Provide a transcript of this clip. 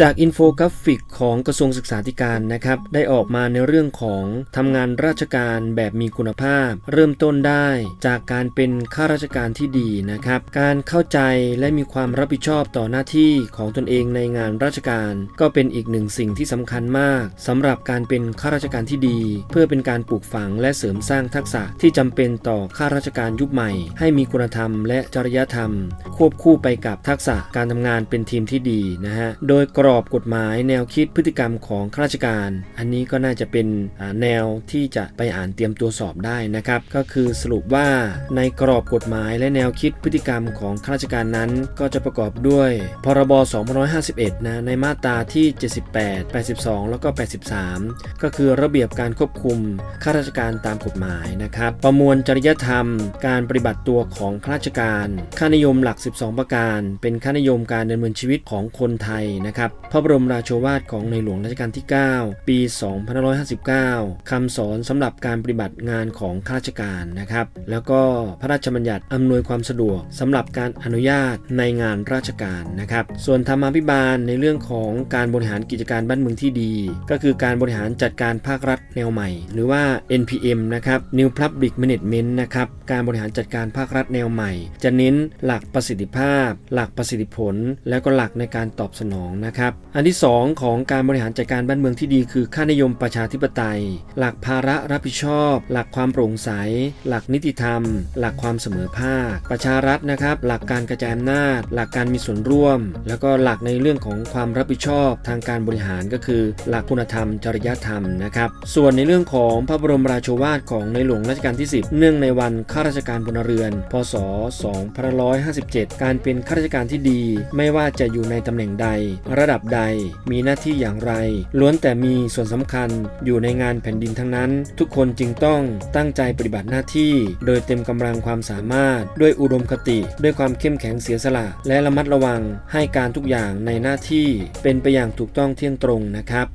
จากอินโฟกราฟิกของกระทรวงศึกษาธิการนะครับ ได้ออกมาในเรื่องของทำงานราชการแบบมีคุณภาพ เริ่มต้นได้จากการเป็นข้าราชการที่ดีนะครับ การเข้าใจและมีความรับผิดชอบต่อหน้าที่ของตนเองในงานราชการ ก็เป็นอีกหนึ่งสิ่งที่สำคัญมากสำหรับการเป็นข้าราชการที่ดี เพื่อเป็นการปลูกฝังและเสริมสร้างทักษะที่จำเป็นต่อข้าราชการยุคใหม่ ให้มีคุณธรรมและจริยธรรม ควบคู่ไปกับทักษะการทำงานเป็นทีมที่ดีนะฮะโดยกรอบกฎหมายแนวคิดพฤติกรรมของข้าราชการ อันนี้ก็น่าจะเป็นแนวที่จะไปอ่านเตรียมตัวสอบได้นะครับ ก็คือสรุปว่าในกรอบกฎหมายและแนวคิดพฤติกรรมของข้าราชการนั้น ก็จะประกอบด้วย พรบ 2551 นะในมาตราที่ 78 82 แล้วก็ 83 ก็คือระเบียบการควบคุมข้าราชการตามกฎหมายนะครับ ประมวลจริยธรรม การปฏิบัติตัวของข้าราชการ ค่านิยมหลัก 12 ประการ เป็นค่านิยมการดำเนินชีวิตของคนไทยนะครับพระบรมราโชวาทของในหลวงรัชกาลที่ 9 ปี 2559คำสอนสำหรับการปฏิบัติงานของข้าราชการนะครับ แล้วก็พระราชบัญญัติอำนวยความสะดวกสำหรับการอนุญาตในงานราชการนะครับ ส่วนธรรมาภิบาลในเรื่องของการบริหารกิจการบ้านเมืองที่ดี ก็คือการบริหารจัดการภาครัฐแนวใหม่ หรือว่า NPM นะครับ New Public Management นะครับ การบริหารจัดการภาครัฐแนวใหม่ จะเน้นหลักประสิทธิภาพ หลักประสิทธิผล แล้วก็หลักในการตอบสนองนะครับอันที่ 2 ของการบริหารจัดการบ้านเมืองที่ดีคือค่านิยมประชาธิปไตย หลักภาระรับผิดชอบ หลักความโปร่งใส หลักนิติธรรม หลักความเสมอภาค ประชารัฐนะครับ หลักการกระจายอำนาจ หลักการมีส่วนร่วม แล้วก็หลักในเรื่องของความรับผิดชอบทางการบริหารก็คือ หลักคุณธรรม จริยธรรมนะครับ ส่วนในเรื่องของพระบรมราโชวาทของในหลวงรัชกาลที่ 10 เนื่องในวันข้าราชการพลเรือน พศ 2557 การเป็นข้าราชการที่ดี ไม่ว่าจะอยู่ในตำแหน่งใดระดับดับใด มีหน้าที่อย่างไร ล้วนแต่มีส่วนสำคัญอยู่ในงานแผ่นดินทั้งนั้น ทุกคนจึงต้องตั้งใจปฏิบัติหน้าที่ โดยเต็มกำลังความสามารถ ด้วยอุดมคติ ด้วยความเข้มแข็งเสียสละ และระมัดระวังให้การทุกอย่างในหน้าที่เป็นไปอย่างถูกต้องเที่ยงตรงนะครับ